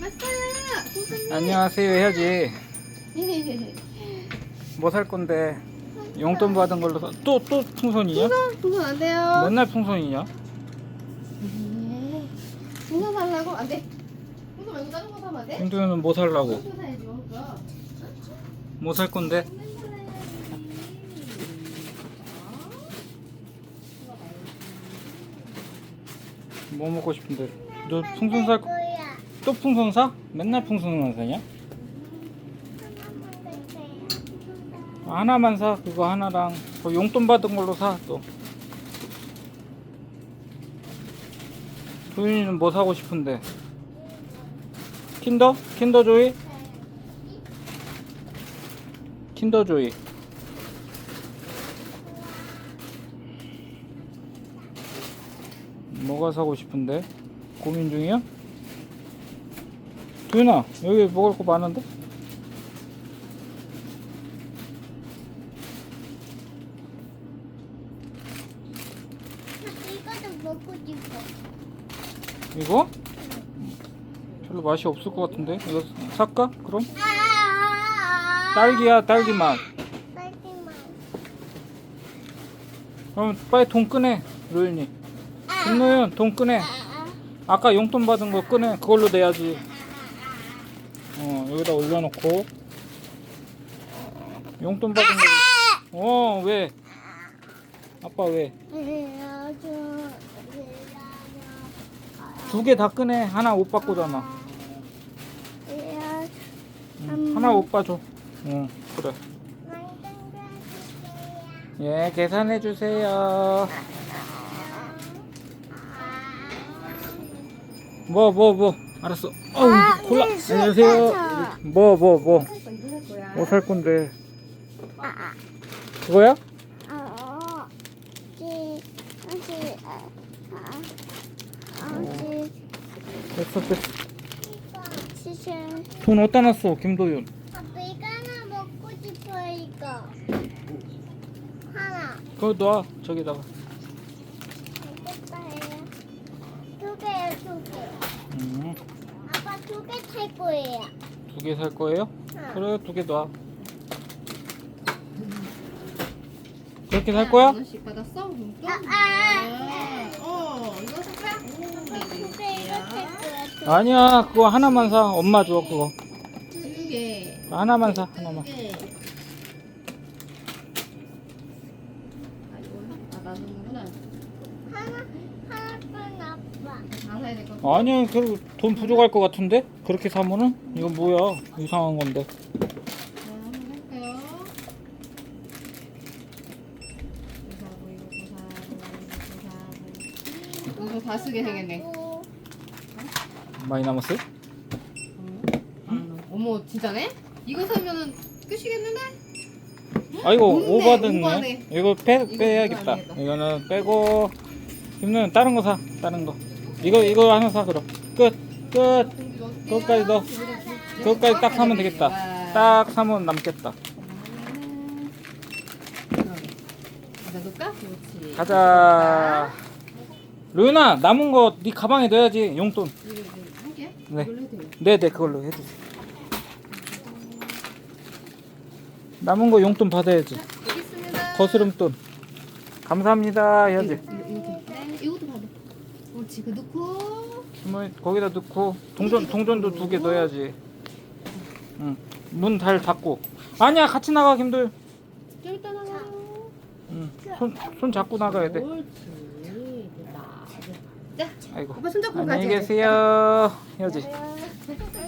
왔어요. 선생님. 안녕하세요 해야지 뭐 살 건데 용돈 받은 걸로 또또 풍선이냐? 풍선 풍선 안 돼요. 맨날 풍선이냐? 네. 풍선 살라고 안 돼. 풍선 말고 다른 거 사면 안 돼? 김도현은 뭐 살라고? 풍선 사야지 뭐. 뭐살 건데? 뭐 먹고 싶은데? 너 풍선 살 거? 또 풍선 사? 맨날 풍선만 사냐? 하나만 사 그거 하나랑 그 용돈 받은 걸로 사또 도윤이는 뭐 사고 싶은데 킨더? 킨더 조이? 킨더 조이 뭐가 사고 싶은데? 고민 중이야? 도윤아 여기 먹을 거 많은데? 이것도 먹고 싶어. 이거? 별로 맛이 없을 것 같은데 이거 살까? 그럼? 아, 딸기야 딸기 맛 딸기만. 그럼 빨리 돈 꺼내 로윤이 김노윤 돈 꺼내 아까 용돈 받은 거 꺼내 그걸로 내야지 어 여기다 올려놓고. 용돈 받은 거 어 왜? 아빠 왜? 두 개다 꺼내. 하나 옷 바꾸잖아. 응, 하나 옷 봐줘. 응 그래. 예 계산해 주세요. 뭐 뭐 뭐 알았어. 어우 골라. 안녕하세요. 뭐 뭐 뭐. 뭐살 거야. 뭐살 건데 그거야? 됐어 됐어. 돈 어디다 놨어 김도윤? 아빠 이거 하나 먹고 싶어 이거. 하나. 그거 놔 저기다가. 알겠다 해요. 두 두개. 음, 아빠 두개살 거예요 두 개 살 거예요? 그래 두 개 놔 그렇게 살 거야? 만 원씩 받았어? 용돈? 아, 아. 아, 어, 이거 살까? 두 개 이거 살 거야 두 아니야 그거 하나만 사 엄마 줘 그거 두 개. 하나만 사 하나만 두 개. 아, 이거 아, 나누는구나. 하나 하나뿐 사야 될. 아니야 그돈 부족할 것 같은데 그렇게 사면은 이거 뭐야 이상한 건데. 이거 다 쓰게. 오, 많이 남았어요? 어머, 진짜네? 이거 사면은 끝이겠는데? 아 이거 없네, 오바됐네 오바네. 이거 빼, 이거 빼야겠다 이거 안 되겠다. 이거는 빼고 김는 다른 거 사 다른 거 이거 이거 하나 사 그럼 끝끝. 그것까지 넣어. 그것까지 딱 사면 되겠다. 딱 사면 남겠다. 가자. 루나 남은 거 네 가방에 넣어야지 용돈? 네. 네 네 그걸로 해주세요 남은 거 용돈 받아야지. 거스름돈. 감사합니다 해야지 이거, 이거. 네, 이것도 받아. 옳지, 그 넣고. 뭐 거기다 넣고 동전 동전도 두 개 넣어야지. 응. 문 잘 닫고. 아니야 같이 나가 김도윤. 좀 이따 나가요. 응. 손, 손 잡고 나가야 돼. 옳지. 됐다. 자, 아이고. 오빠 손잡고 안녕히 가자. 계세요. 해야지. 네.